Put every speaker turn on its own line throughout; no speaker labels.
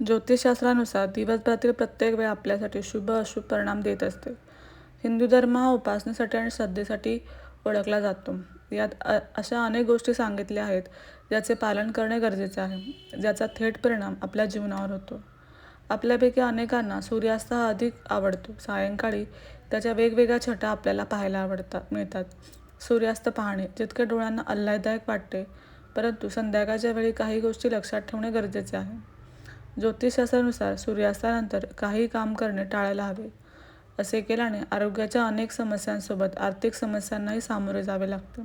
ज्योतिषशास्त्रानुसार दिवसभरातील प्रत्येक वेळ आपल्यासाठी शुभ अशुभ परिणाम देत असते. हिंदू धर्म हा उपासनेसाठी आणि श्रद्धेसाठी ओळखला जातो. यात अ अशा अनेक गोष्टी सांगितल्या आहेत ज्याचे पालन करणे गरजेचे आहे ज्याचा थेट परिणाम आपल्या जीवनावर होतो. आपल्यापैकी अनेकांना सूर्यास्त हा अधिक आवडतो. सायंकाळी त्याच्या वेगवेगळ्या छटा आपल्याला पाहायला आवडतात मिळतात. सूर्यास्त पाहणे जितके डोळ्यांना आल्हाददायक वाटते परंतु संध्याकाळच्या वेळी काही गोष्टी लक्षात ठेवणे गरजेचे आहे. ज्योतिषशास्त्रानुसार सूर्यास्तानंतर काही काम करणे टाळायला हवे. असे केल्याने आरोग्याच्या अनेक समस्यांसोबत आर्थिक समस्यांनाही सामोरे जावे लागते.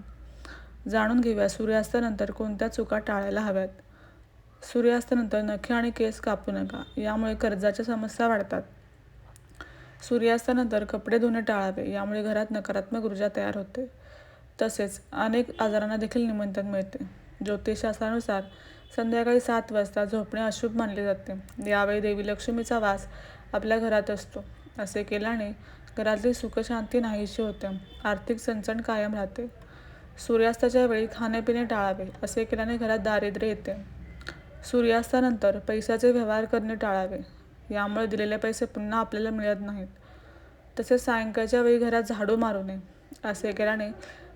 जाणून घेऊया सूर्यास्तानंतर कोणत्या चुका टाळायला हव्यात. सूर्यास्तानंतर नखे आणि केस कापू नका यामुळे कर्जाच्या समस्या वाढतात. सूर्यास्तानंतर कपडे धुणे टाळावे यामुळे घरात नकारात्मक ऊर्जा तयार होते. तसेच अनेक आजारांना देखील निमंत्रण मिळते. ज्योतिषशास्त्रानुसार संध्याकाळी सात वाजता झोपणे अशुभ मानले जाते. यावेळी देवी लक्ष्मीचा वास आपल्या घरात असतो. असे केल्याने घरातली सुखशांती नाहीशी होते. आर्थिक चणचण कायम राहते. सूर्यास्ताच्या वेळी खाणेपिणे टाळावे असे केल्याने घरात दारिद्र्य येते. सूर्यास्तानंतर पैशाचे व्यवहार करणे टाळावे. यामुळे दिलेले पैसे पुन्हा आपल्याला मिळत नाहीत. तसेच सायंकाळच्या वेळी घरात झाडू मारू नये असे केल्याने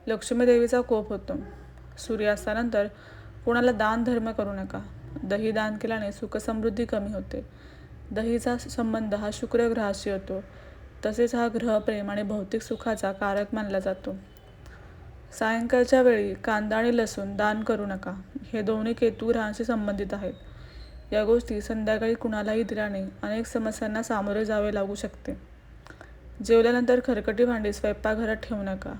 लक्ष्मी देवीचा कोप होतो. सूर्यास्तानंतर कोणाला दान धर्म करू नका. दही दान केल्याने सुखसमृद्धी कमी होते. दहीचा संबंध हा शुक्र ग्रहाशी होतो. तसेच हा ग्रह प्रेम आणि भौतिक सुखाचा कारक मानला जातो. सायंकाळच्या वेळी कांदा आणि लसूण दान करू नका. हे दोन्ही केतू ग्रहांशी संबंधित आहेत. या गोष्टी संध्याकाळी कुणालाही दिल्याने अनेक समस्यांना सामोरे जावे लागू शकते. जेवल्यानंतर खरकटी भांडी स्वयंपाकघरात ठेवू नका.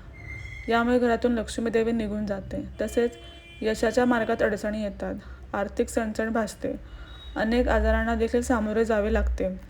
यामुळे घरातून लक्ष्मीदेवी निघून जाते. तसेच यशाच्या मार्गात अडचणी येतात. आर्थिक चणचण भासते. अनेक आजारांना देखील सामोरे जावे लागते.